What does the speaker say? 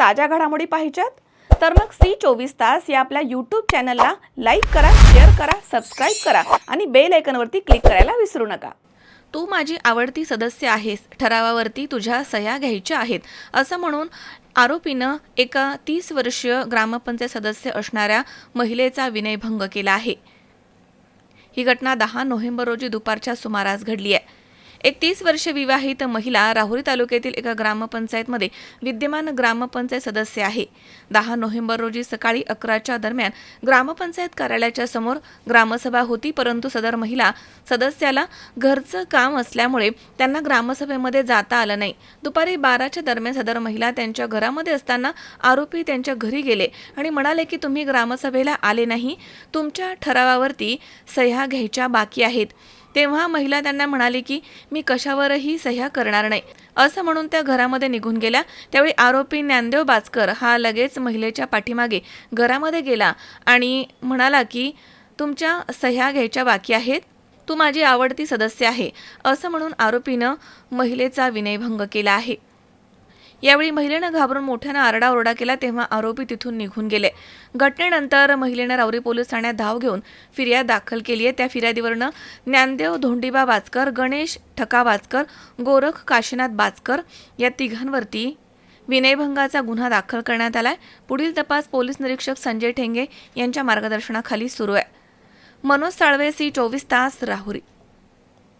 ताज्या घडामोडी पाहिजेत? तर मग सी चोवीस तास या आपल्या यूट्यूब चॅनलला लाईक करा शेअर करा सबस्क्राईब करा आणि बेल आयकनवरती क्लिक करायला विसरू नका. तू माझी आवडती सदस्य आहेस. ठरावावरती तुझ्या सह्या घ्यायच्या आहेत. असं म्हणून आरोपीनं एका तीस वर्षीय ग्रामपंचायत सदस्य असणाऱ्या महिलेचा विनयभंग केला आहे. ही घटना दहा नोव्हेंबर रोजी दुपारच्या सुमारास घडली आहे. एक तीस वर्ष विवाहित महिला राहुरी तालुक्यातील एका ग्रामपंचायतमध्ये विद्यमान ग्रामपंचायत सदस्य आहे. दहा नोव्हेंबर रोजी सकाळी अकराच्या दरम्यान ग्रामपंचायत कार्यालयाच्या समोर ग्रामसभा होती परंतु सदर महिला सदस्याला घरचं काम असल्यामुळे त्यांना ग्रामसभेमध्ये जाता आलं नाही. दुपारी बाराच्या दरम्यान सदर महिला त्यांच्या घरामध्ये असताना आरोपी त्यांच्या घरी गेले आणि म्हणाले की तुम्ही ग्रामसभेला आले नाही. तुमच्या ठरावावरती सह्या घ्यायच्या बाकी आहेत. तेव्हा महिला त्यांना म्हणाली की मी कशावरही सह्या करणार नाही. असं म्हणून त्या घरामध्ये निघून गेल्या. त्यावेळी आरोपी ज्ञानदेव बाचकर हा लगेच महिलेच्या पाठीमागे घरामध्ये गेला आणि म्हणाला की तुमच्या सह्या घ्यायच्या बाकी आहेत. तू माझी आवडती सदस्य आहे. असं म्हणून आरोपीनं महिलेचा विनयभंग केला आहे. यावेळी महिलेनं घाबरून मोठ्यानं आरडाओरडा केला तेव्हा आरोपी तिथून निघून गेले. घटनेनंतर महिलेनं रावरी पोलीस ठाण्यात धाव घेऊन फिर्याद दाखल केली आहे. त्या फिर्यादीवरनं ज्ञानदेव धोंडीबा बाचकर गणेश ठका बाचकर गोरख काशीनाथ बाचकर या तिघांवरती विनयभंगाचा गुन्हा दाखल करण्यात आलाय. पुढील तपास पोलीस निरीक्षक संजय ठेंगे यांच्या मार्गदर्शनाखाली सुरू आहे. मनोज साळवे सी चोवीस तास राहुरी.